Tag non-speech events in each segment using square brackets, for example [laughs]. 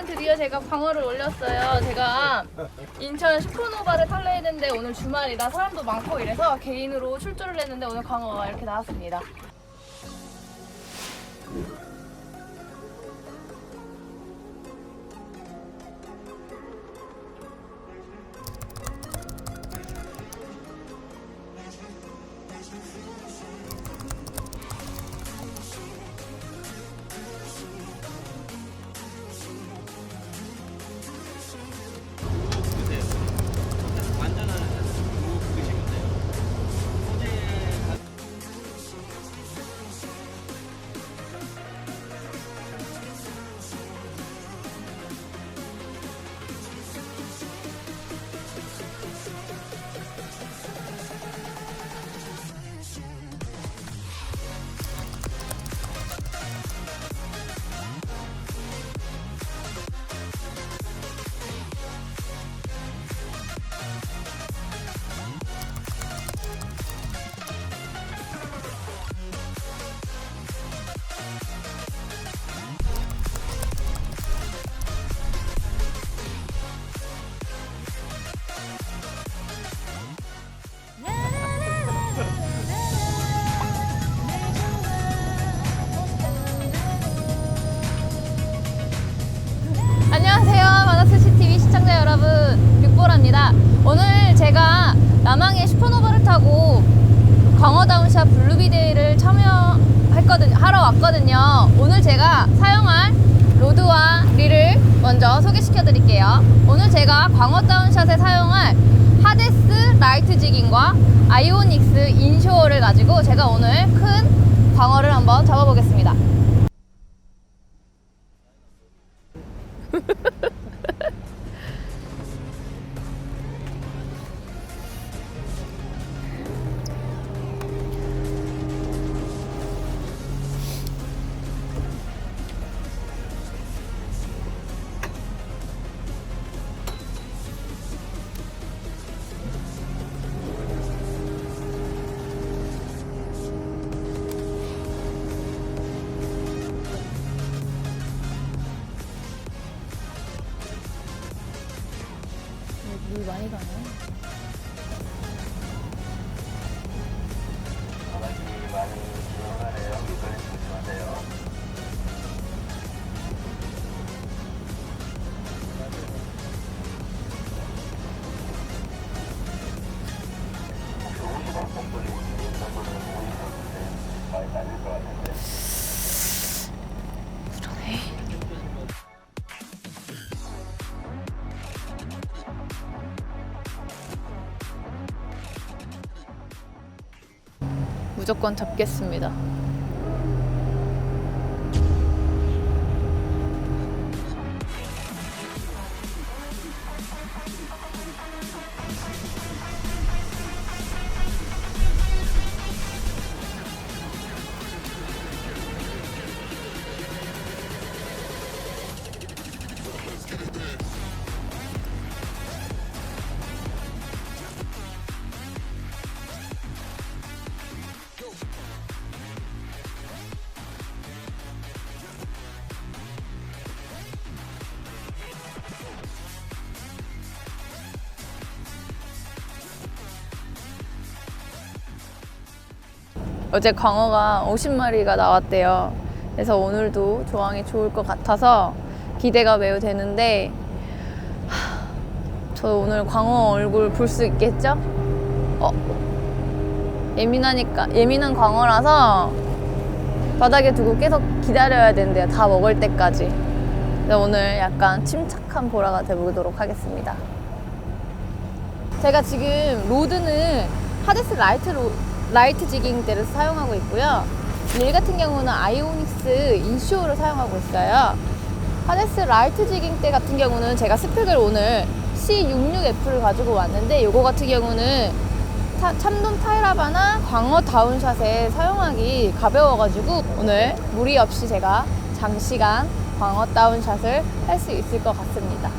오늘은 드디어 제가 광어를 올렸어요. 제가 인천 슈퍼노바를 탈려 했는데 오늘 주말이라 사람도 많고 이래서 개인으로 출조를 했는데 오늘 광어가 이렇게 나왔습니다. 빅보라입니다. 오늘 제가 남항의 슈퍼노바를 타고 광어다운샷 블루비데이를 참여했거든요. 하러 왔거든요. 오늘 제가 사용할 로드와 릴을 먼저 소개시켜 드릴게요. 오늘 제가 광어다운샷에 사용할 하데스 라이트 지깅과 아이오닉스 인쇼어를 가지고 제가 오늘 큰 광어를 한번 잡아보겠습니다. 무조건 잡겠습니다. 어제 광어가 50마리가 나왔대요. 그래서 오늘도 조항이 좋을 것 같아서 기대가 매우 되는데 하, 저 오늘 광어 얼굴 볼 수 있겠죠? 어? 예민하니까 예민한 광어라서 바닥에 두고 계속 기다려야 된대요. 다 먹을 때까지. 그래서 오늘 약간 침착한 보라가 되보도록 하겠습니다. 제가 지금 로드는 하데스 라이트 로, 라이트 지깅대를 사용하고 있고요. 릴 같은 경우는 아이오닉스 인쇼를 사용하고 있어요. 하데스 라이트 지깅대 같은 경우는 제가 스펙을 오늘 C66F를 가지고 왔는데 이거 같은 경우는 타- 참돔 타이라바나 광어 다운샷에 사용하기 가벼워가지고 오늘 무리 없이 제가 장시간 광어 다운샷을 할 수 있을 것 같습니다.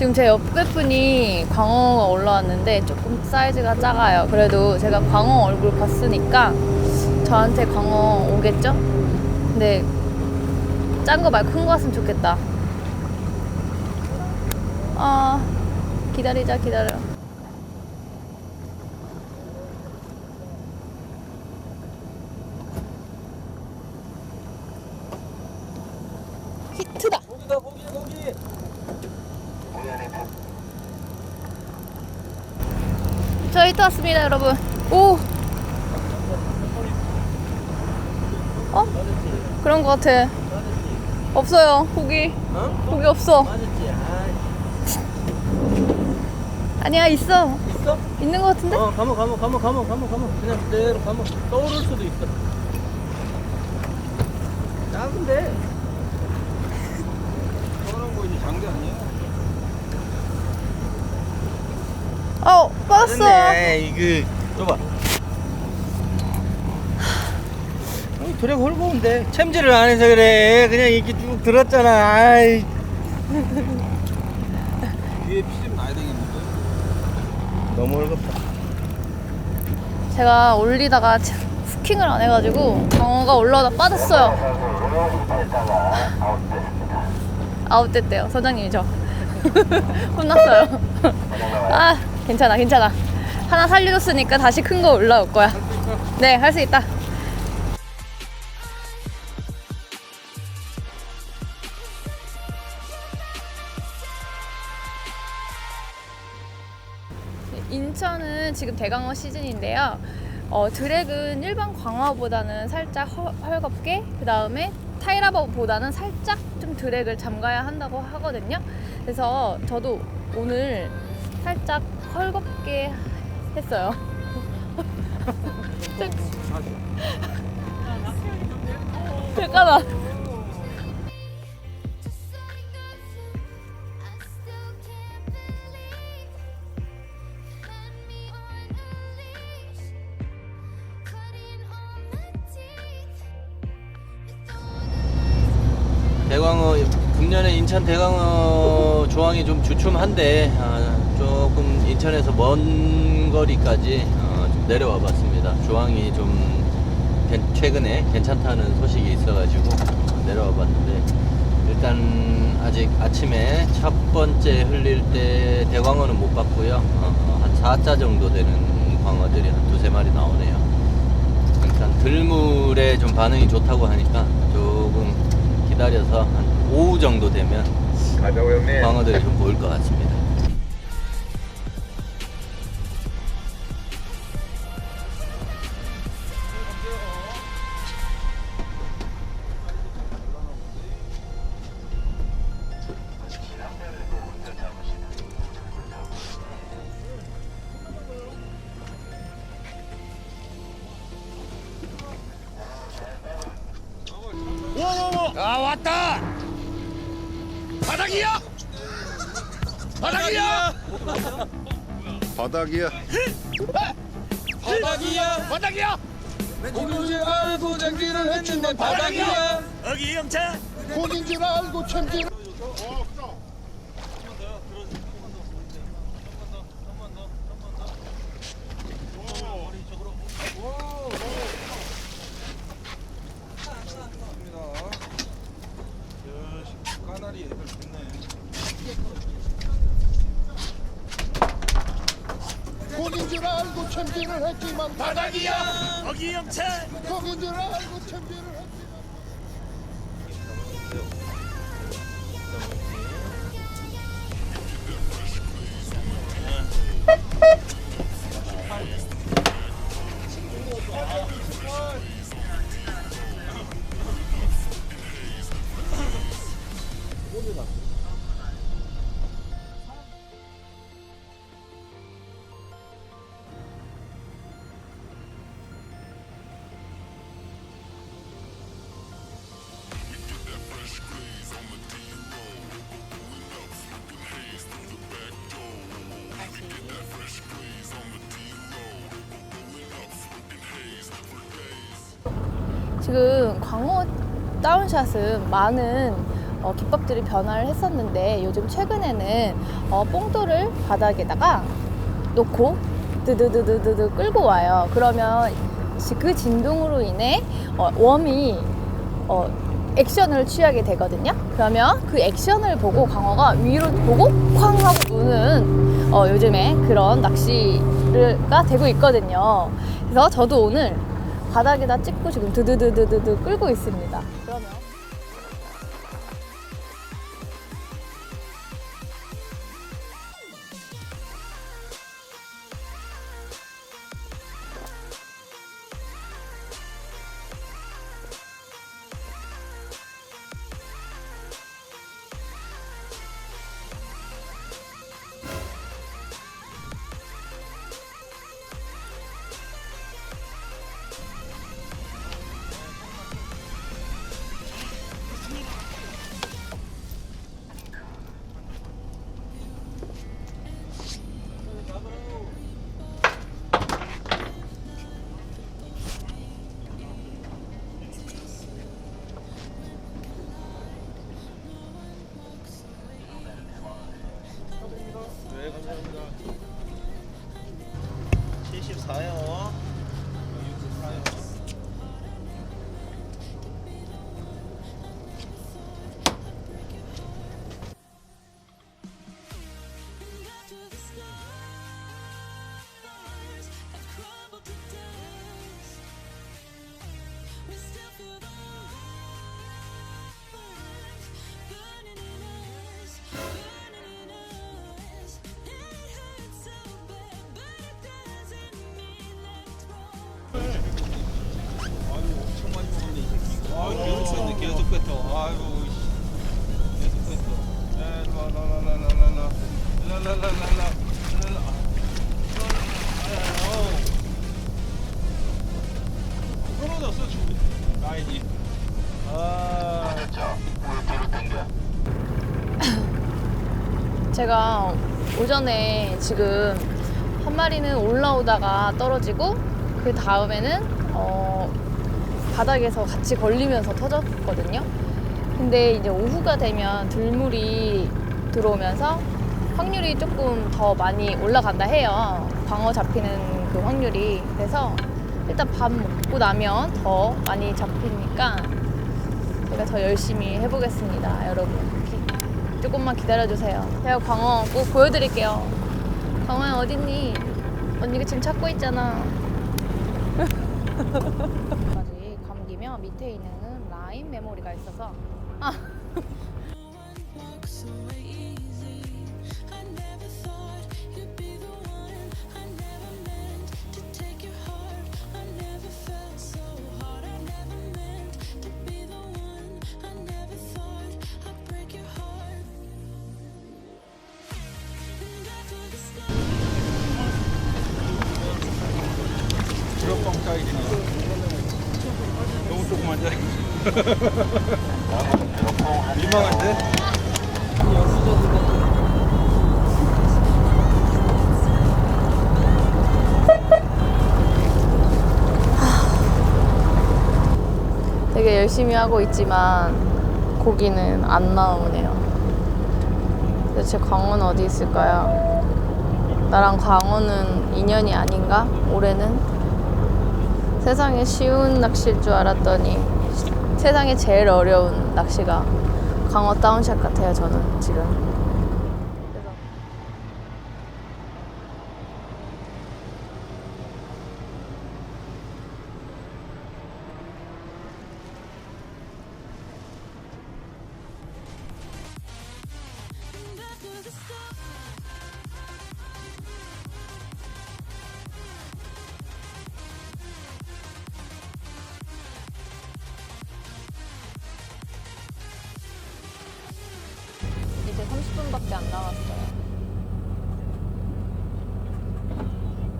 지금 제 옆에 분이 광어가 올라왔는데 조금 사이즈가 작아요. 그래도 제가 광어 얼굴 봤으니까 저한테 광어 오겠죠? 근데 짠 거 말고 큰 거 왔으면 좋겠다. 아 기다리자 기다려. 히트다. 고기다 고기 고기. 저 히트 왔습니다, 여러분. 오. 어? 그런 거 같아. 없어요. 고기. 어? 고기 없어. 아, 아니야, 있어. 있어? 있는 거 같은데? 어, 가면 가면 가면 가면 가면 가면 그냥 그대로 가면 떠오를 수도 있어. 작은데. 저런 거 이제 장대 아니야? 어, 빠졌어. 이거 줘봐. 어, 도래 홀고운데 챔질을 안 해서 그래. 그냥 이렇게 쭉 들었잖아. 아이. 뒤에 피좀 나야 되겠는데? 너무 홀겁다. 제가 올리다가 참 후킹을 안 해가지고 광어가 올라오다 빠졌어요. 아웃됐대요. 선장님이죠. [laughs] 혼났어요. [laughs] 아, 괜찮아, 괜찮아. 하나 살려줬으니까 다시 큰 거 올라올 거야. 네, 할 수 있다. 인천은 지금 대강어 시즌인데요. 어, 드랙은 일반 광어보다는 살짝 헐, 헐겁게 그 다음에 타이라버보다는 살짝 좀 드랙을 잠가야 한다고 하거든요. 그래서 저도 오늘 살짝 헐겁게 했어요. [laughs] 잠깐만. 대광어 금년에 인천 대광어 조항이 좀 주춤한데 아, 인천에서 먼 거리까지 어, 좀 내려와 봤습니다. 조항이 좀 괜- 최근에 괜찮다는 소식이 있어가지고 내려와 봤는데 일단 아직 아침에 첫 번째 흘릴 때 대광어는 못 봤고요. 어, 한 4자 정도 되는 광어들이 한 두세 마리 나오네요. 일단 들물에 좀 반응이 좋다고 하니까 조금 기다려서 한 오후 정도 되면. 광어들이 좀 보일 것 같습니다. 바닥이야. 바닥이야. 본인 줄 알고 장기를 했는데 바닥이야. 어기 영차 본인 줄 알고. 까 지금 광어 다운샷은 많은 어, 기법들이 변화를 했었는데 요즘 최근에는 어, 뽕돌을 바닥에다가 놓고 드드드드드드 끌고 와요. 그러면 시- 그 진동으로 인해 어, 웜이 어, 액션을 취하게 되거든요. 그러면 그 액션을 보고 광어가 위로 보고 쾅 하고 우는 어, 요즘에 그런 낚시가 되고 있거든요. 그래서 저도 오늘 바닥에다 찍고 지금 드드드드드드 끌고 있습니다. 아 계속 계속 아유 씨. 계속 뺐어 네, 라라라라 라라 라라라 라라 떨어졌어 지금 라인이 아 제가 오전에 지금 한 마리는 올라오다가 떨어지고 그 다음에는 어, 바닥에서 같이 걸리면서 터졌거든요. 근데 이제 오후가 되면 들물이 들어오면서 확률이 조금 더 많이 올라간다 해요. 광어 잡히는 그 확률이. 그래서 일단 밥 먹고 나면 더 많이 잡히니까 제가 더 열심히 해보겠습니다, 여러분. 기- 조금만 기다려주세요. 제가 광어 꼭 보여드릴게요. 광어야 어딨니? 언니가 지금 찾고 있잖아. [laughs] 밑에 있는 라인 메모리가 있어서 아. 민망한데? [laughs] 되게 열심히 하고 있지만 고기는 안 나오네요. 도대체 광어는 어디 있을까요? 나랑 광어는 인연이 아닌가? 올해는 세상에 쉬운 낚시일 줄 알았더니 세상에 제일 어려운 낚시가 광어 다운샷 같아요. 저는 지금. 30분밖에 안 남았어요.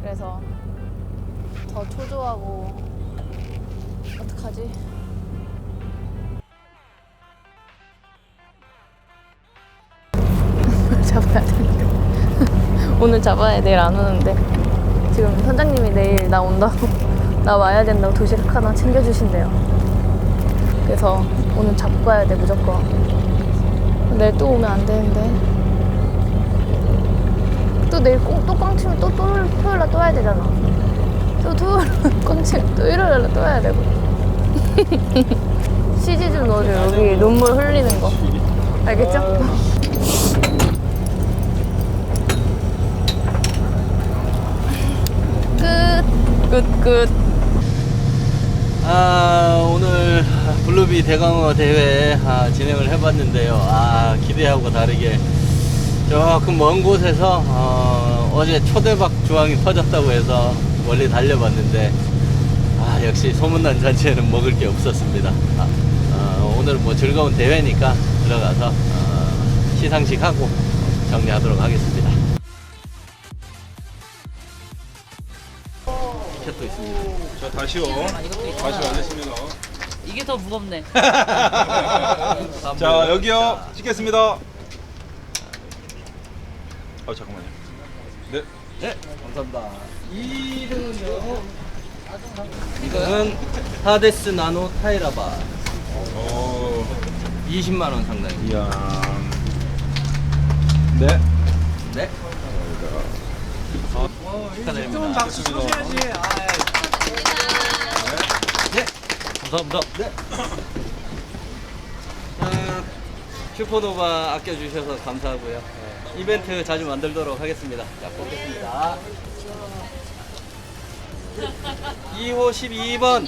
그래서 더 초조하고 어떡하지? [laughs] 잡아야 되는데 [laughs] 오늘 잡아야 내일 안 오는데 지금 선장님이 내일 나 온다고 [laughs] 나 와야 된다고 도시락 하나 챙겨주신대요. 그래서 오늘 잡고 가야 돼 무조건. 내일 또 오면 안 되는데. 또 내일 꽁, 또 꽝 치면 또 토요일, 날 또 와야 되잖아. 또 토요일 [laughs] 날 꽝치면 또 일요일 날또 와야 되고. [laughs] CG 좀 넣어줘. 여기 눈물 흘리는 거. 알겠죠? [laughs] 끝. 끝, 끝. 아 오늘 블루비 대강어 대회 아, 진행을 해봤는데요. 아 기대하고 다르게 조금 먼 곳에서 어, 제 초대박 주황이 터졌다고 해서 멀리 달려봤는데 아 역시 소문난 잔치에는 먹을 게 없었습니다. 아, 어, 오늘 뭐 즐거운 대회니까 들어가서 어, 시상식 하고 정리하도록 하겠습니다. 자 다시요. 다시 완전시면 이게 더 무겁네. [laughs] 자 여기요. 찍겠습니다. 아 잠깐만요. 네. 네, 감사합니다. 2등은요. 이거는 하데스 나노 타이라바 어. 20만 원 상당입니다. 이야. 네. 네. 축하드립니다. 좋습니다. 네, 감사합니다. 네. 아, 슈퍼노바 아껴주셔서 감사하고요. 네, 이벤트 자주 만들도록 하겠습니다. 자, 뽑겠습니다. 2호 12번.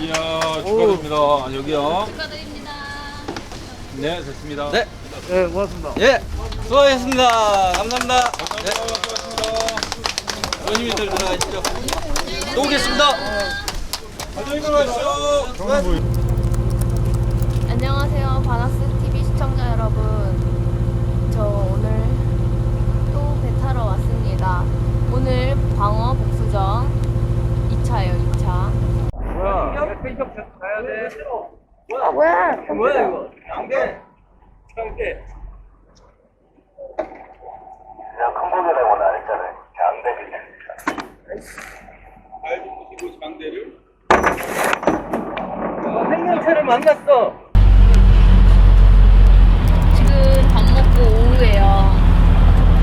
이야 축하드립니다. 아, 여기요. 축하드립니다. 네 됐습니다. 네. 네, 고맙습니다. 예, 수고하셨습니다. 감사합니다. 네. 조심히들 들어가시죠. 또 오겠습니다. 안녕히 들어가십시오. 안녕하세요. 바나스 TV 시청자 여러분. 저 오늘 또 배 타러 왔습니다. 오늘 광어 복수정 2차예요, 2차. 뭐야? 페이샵 가야 돼. 아, 뭐야? 뭐야 이거? 양계. 양계. 알고 보시고 장대를. 생명체를 만났어. 지금 밥 먹고 오후에요.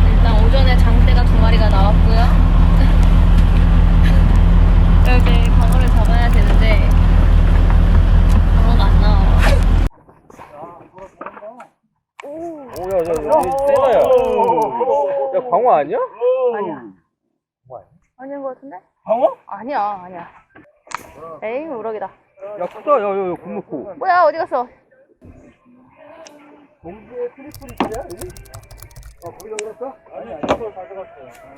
일단 오전에 장대가 두 마리가 나왔고요. 여기 광어를 잡아야 되는데 광어가 안 나와. 세다야. 야 광어 아니야? 아니야. 아닌 것 같은데? 광어? 아니야, 아니야. 에이, 우럭이다. 야 크다. 야야야 굽놓고. 뭐야, 어디 갔어?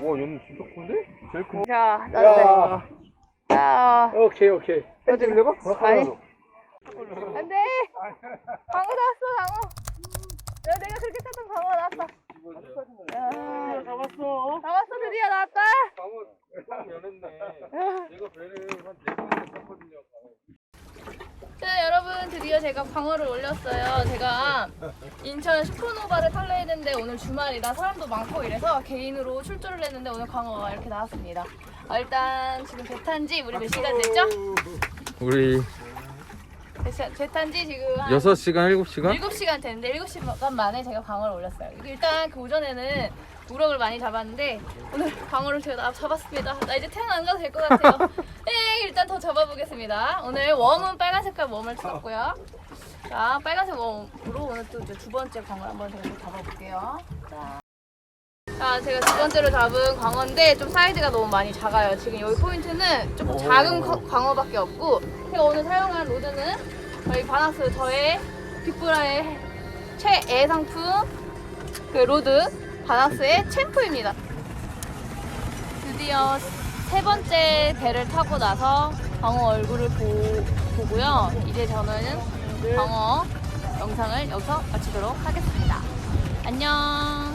와 얘는 진짜 큰데? 제일 큰. 자, 나도 돼. 자, 오케이 오케이. 어디 내가? 아니. 안 돼! 광어 나왔어, 광어! 야, 내가 그렇게 탔던 광어 나왔어. 야, 잡았어. 나왔어, 드디어 나왔다! 광어 면했네. 내가 배를 한네 번째 탔거든요. 자, 여러분, 드디어 제가 광어를 올렸어요. 제가 인천 슈퍼노바를 탈려 했는데 오늘 주말이라 사람도 많고 이래서 개인으로 출조를 했는데 오늘 광어가 이렇게 나왔습니다. 아, 일단 지금 배 탄지 우리 몇 시간 됐죠? 우리 배 탄지 지금 한 6시간, 7시간? 7시간 됐는데 7시간 만에 제가 광어를 올렸어요. 일단 그 오전에는 우럭을 많이 잡았는데 오늘 광어를 제가 나- 잡았습니다. 나 이제 태양 안 가도 될 것 같아요. [laughs] 네, 일단 더 잡아보겠습니다. 오늘 웜은 빨간 색깔 웜을 찍었고요. 자, 빨간색 웜으로 오늘 또 두 번째 광어 한번 제가 또 잡아볼게요. 자. 자, 제가 두 번째로 잡은 광어인데 좀 사이즈가 너무 많이 작아요. 지금 여기 포인트는 좀 작은 거- 광어밖에 없고 제가 오늘 사용한 로드는 저희 바나스 저의 빅브라의 최애 상품 그 로드 바나스의 챔프입니다. 드디어 세 번째 배를 타고 나서 광어 얼굴을 보, 보고요. 이제 저는 광어 영상을 여기서 마치도록 하겠습니다. 안녕.